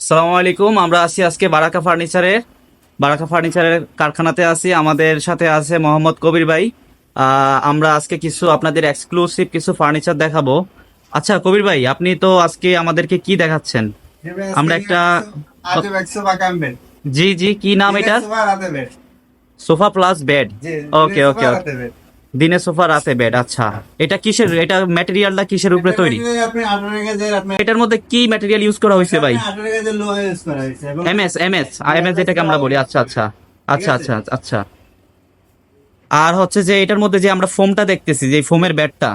সালামু আলাইকুম আমরা আছি আজকে বারাকা ফার্নিচারের বারাকা ফার্নিচারের কারখানাতে আছি আমাদের সাথে আছে মোহাম্মদ কবির ভাই। আমরা আজকে কিছু আপনাদের এক্সক্লুসিভ কিছু ফার্নিচার দেখাবো। আচ্ছা কবির ভাই আপনি তো আজকে আমাদেরকে কি দেখাচ্ছেন? আমরা একটা- জি জি কি নাম এটা? Sofa plus bed. Okay okay okay. দিনে সোফা রাতে বেড আচ্ছা। এটা কিসের এটা ম্যাটেরিয়ালটা কিসের উপরে তৈরি? এটার মধ্যে কি ম্যাটেরিয়াল ইউজ করা হয়েছে ভাই? এমএস এমএস এমএস যেটাকে আমরা বলি। আচ্ছা আচ্ছা আচ্ছা আচ্ছা আচ্ছা। আর হচ্ছে যে এটার মধ্যে যে আমরা ফোমটা দেখতেছি যে ফোমের ব্যাটটা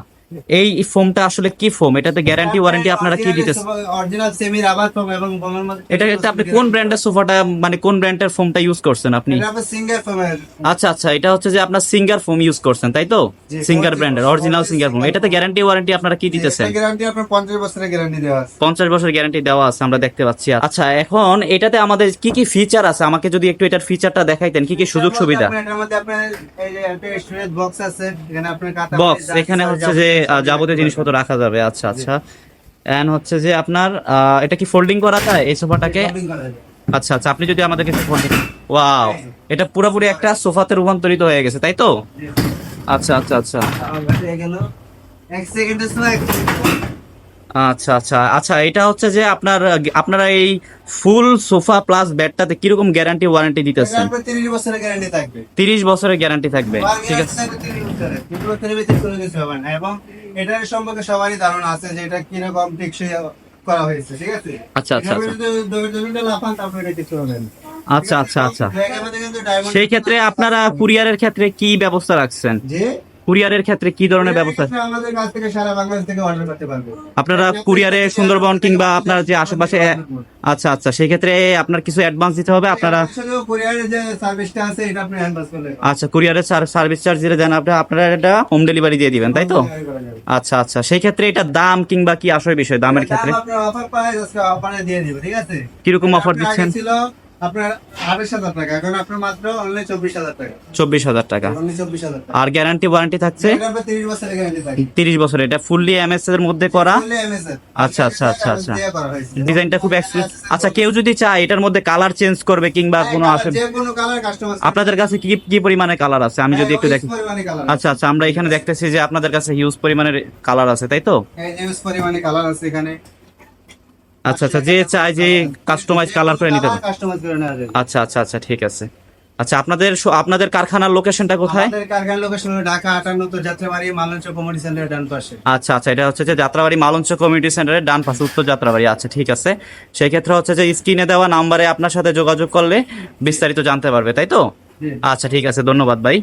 এই ফোমটা আসলে কি ফোম? এটাতে গ্যারান্টি ওয়ারেন্টি আপনারা কি দিতেছেন অরিজিনাল সেমি রাবার ফোম এবং ফোমের মধ্যে এটা এটা আপনি কোন ব্র্যান্ডের সোফাটা মানে কোন ব্র্যান্ডের ফোমটা ইউজ করছেন আপনি? এটা আপনার সিঙ্গেল ফোমের আচ্ছা আচ্ছা এটা হচ্ছে যে আপনার সিঙ্গার ফোম ইউজ করছেন তাই তো? সিঙ্গার ব্র্যান্ডের অরিজিনাল সিঙ্গার ফোম এটাতে গ্যারান্টি ওয়ারেন্টি আপনারা কি দিতেছেন? গ্যারান্টি আপনার পঞ্চাশ বছরের গ্যারান্টি দেওয়া আছে। পঞ্চাশ বছর গ্যারান্টি দেওয়া আছে আমরা দেখতে পাচ্ছি। আচ্ছা এখন এটাতে আমাদের কি কি ফিচার আছে? আমাকে যদি একটু এটার ফিচারটা দেখাইতেন কি কি সুযোগ সুবিধা? আপনার এটার মধ্যে আপনার এই যে একটা স্টোরেজ বক্স আছে এখানে আপনার বক্স এখানে হচ্ছে যে যাবতীয় জিনিসপত্র রাখা যাবে। আচ্ছা আচ্ছা। এন হচ্ছে যে আপনার এটা কি ফোল্ডিং করা যায় এই সোফাটাকে? আচ্ছা আচ্ছা। আপনি যদি আমাদের কিছু ফোল্ডিং ওয়াও এটা পুরোপুরি একটা সোফাতে রূপান্তরিত হয়ে গেছে তাই তো? আচ্ছা আচ্ছা আচ্ছা। এক সেকেন্ডের সময় আচ্ছা আচ্ছা। আচ্ছা এটা হচ্ছে যে আপনার আপনারা এই ফুল সোফা প্লাস বেডটাতে কীরকম গ্যারান্টি ওয়ারেন্টি দিতেছেন? আপনার তিরিশ বছরের গ্যারান্টি থাকবে। তিরিশ বছরের গ্যারান্টি থাকবে ঠিক আছে। এবং এটার সম্পর্কে সবারই ধারণা আছে যে এটা কীরকম টেকসই করা হয়েছে ঠিক আছে? আচ্ছা, আচ্ছা, আচ্ছা। আচ্ছা আচ্ছা আচ্ছা। সেই ক্ষেত্রে আপনারা কুরিয়ারের ক্ষেত্রে কি ব্যবস্থা রাখছেন? যে কুরিয়ারের ক্ষেত্রে কি ধরনের ব্যবস্থা? এক্ষেত্রে আমাদের কাছ থেকে সারা বাংলাদেশ থেকে অর্ডার করতে পারবে। আপনারা কুরিয়ারে সুন্দরবন কিংবা আপনার যে আশেপাশে আচ্ছা আচ্ছা সেই ক্ষেত্রে আপনার কিছু অ্যাডভান্স দিতে হবে আপনারা কুরিয়ারের যে সার্ভিসটা আছে এটা আপনি হ্যান্ডবাস করলে আচ্ছা কুরিয়ারের সার্ভিস চার্জ যেটা দেন আপনি আপনারা এটা হোম ডেলিভারি দিয়ে দিবেন তাই তো? আচ্ছা আচ্ছা সেই ক্ষেত্রে এটা দাম কিংবা কি আসল বিষয় দামের ক্ষেত্রে দাম আপনার অফার পায় আজকে অফারে দিয়ে দিব ঠিক আছে? কীরকম offer দিচ্ছেন? আগে ছিল আপনার আঠাশ হাজার টাকা এখন আপনার মাত্র অনলি চব্বিশ হাজার টাকা। চব্বিশ হাজার আর গ্যারান্টি ওয়ারেন্টি থাকছে? তিরিশ বছর এটা ফুললি এমএস এর মধ্যে করা? আচ্ছা, আচ্ছা, আচ্ছা, আচ্ছা। হয়েছে। ডিজাইনটা খুব আচ্ছা কেউ যদি চায় এটার মধ্যে কালার চেঞ্জ করবে কিংবা কোনো হ্যাঁ, কোনো কাস্টমার আপনাদের কাছে কি কি পরিমাণে কালার আছে? আমি যদি একটু দেখি। আচ্ছা আচ্ছা আমরা এখানে দেখতেছি যে আপনাদের কাছে হিউজ পরিমাণের কালার আছে তাই তো? এই যে ইউজ পরিমাণে কালার আছে এখানে। আচ্ছা আচ্ছা যে চাই যে কাস্টমাইজ কালার করে নিতে কাস্টমাইজ করে নেওয়া যাবে আচ্ছা আচ্ছা আচ্ছা ঠিক আছে। আচ্ছা আপনাদের আপনাদের কারখানার লোকেশনটা কোথায়? আমাদের কারখানা লোকেশন হলো ঢাকা আটান্ন তো যাত্রাবাড়ি মালঞ্চ কমিউনিটি সেন্টার ডান পাশে। আচ্ছা আচ্ছা এটা হচ্ছে যে যাত্রাবাড়ি মালঞ্চ কমিউনিটি সেন্টারের ডান পাশে উত্তর যাত্রাবাড়ি। আচ্ছা ঠিক আছে। সেই ক্ষেত্রে হচ্ছে যে স্ক্রিনে দেওয়া নাম্বারে আপনার সাথে যোগাযোগ করলে বিস্তারিত জানতে পারবে তাই তো। আচ্ছা ঠিক আছে ধন্যবাদ ভাই।